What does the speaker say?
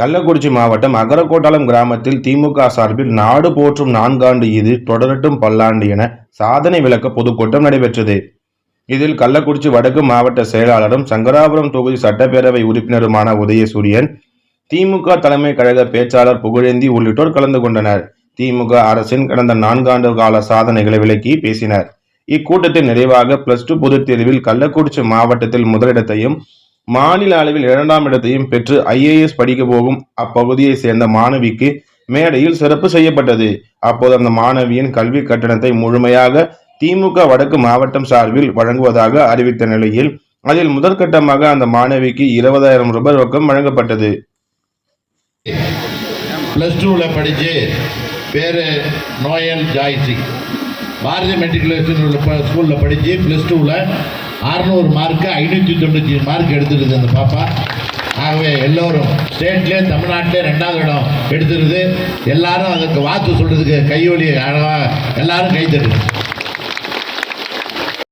கள்ளக்குறிச்சி மாவட்டம் அகரக்கோட்டாலம் கிராமத்தில் திமுக சார்பில் நாடு போற்றும் நான்காண்டு இது தொடரட்டும் பல்லாண்டு என சாதனை விளக்க பொதுக்கூட்டம் நடைபெற்றது. இதில் கள்ளக்குறிச்சி வடக்கு மாவட்ட செயலாளரும் சங்கராபுரம் தொகுதி சட்டப்பேரவை உறுப்பினருமான உதயசூரியன் திமுக தலைமை கழக பேச்சாளர் புகழேந்தி உள்ளிட்டோர் கலந்து கொண்டனர். திமுக அரசின் கடந்த நான்காண்டு கால சாதனைகளை விளக்கி பேசினர். இக்கூட்டத்தின் நிறைவாக பிளஸ் டூ பொதுத் தேர்வில் கள்ளக்குறிச்சி மாவட்டத்தில் முதலிடத்தையும் மாநில அளவில் இரண்டாம் இடத்தையும் பெற்று ஐஏஎஸ் படிக்க போகும் அப்பகுதியை சேர்ந்த மாணவிக்கு மேடையில் சிறப்பு செய்யப்பட்டது. அப்போது அந்த மாணவியின் கல்வி கட்டணத்தை முழுமையாக திமுக வடக்கு மாவட்டம் சார்பில் வழங்குவதாக அறிவித்த நிலையில் அதில் முதற்கட்டமாக அந்த மாணவிக்கு இருபதாயிரம் ரூபாய் ரொக்கம் வழங்கப்பட்டது. பிளஸ் டூவில் படித்து பேர் நோயல் ஜாய்சி பாரதி மெட்ரிகுலேஷன் ஸ்கூலில் படித்து ப்ளஸ் டூவில் அறநூறு மார்க்கு ஐநூற்றி தொண்ணூற்றி மார்க் எடுத்துருது அந்த பாப்பா. ஆகவே எல்லோரும் ஸ்டேட்லேயே தமிழ்நாட்டிலே ரெண்டாவது இடம் எடுத்துருது எல்லாரும் அதுக்கு வாத்து சொல்கிறதுக்கு கையொலி அழகாக எல்லாரும் கை தட்டுங்க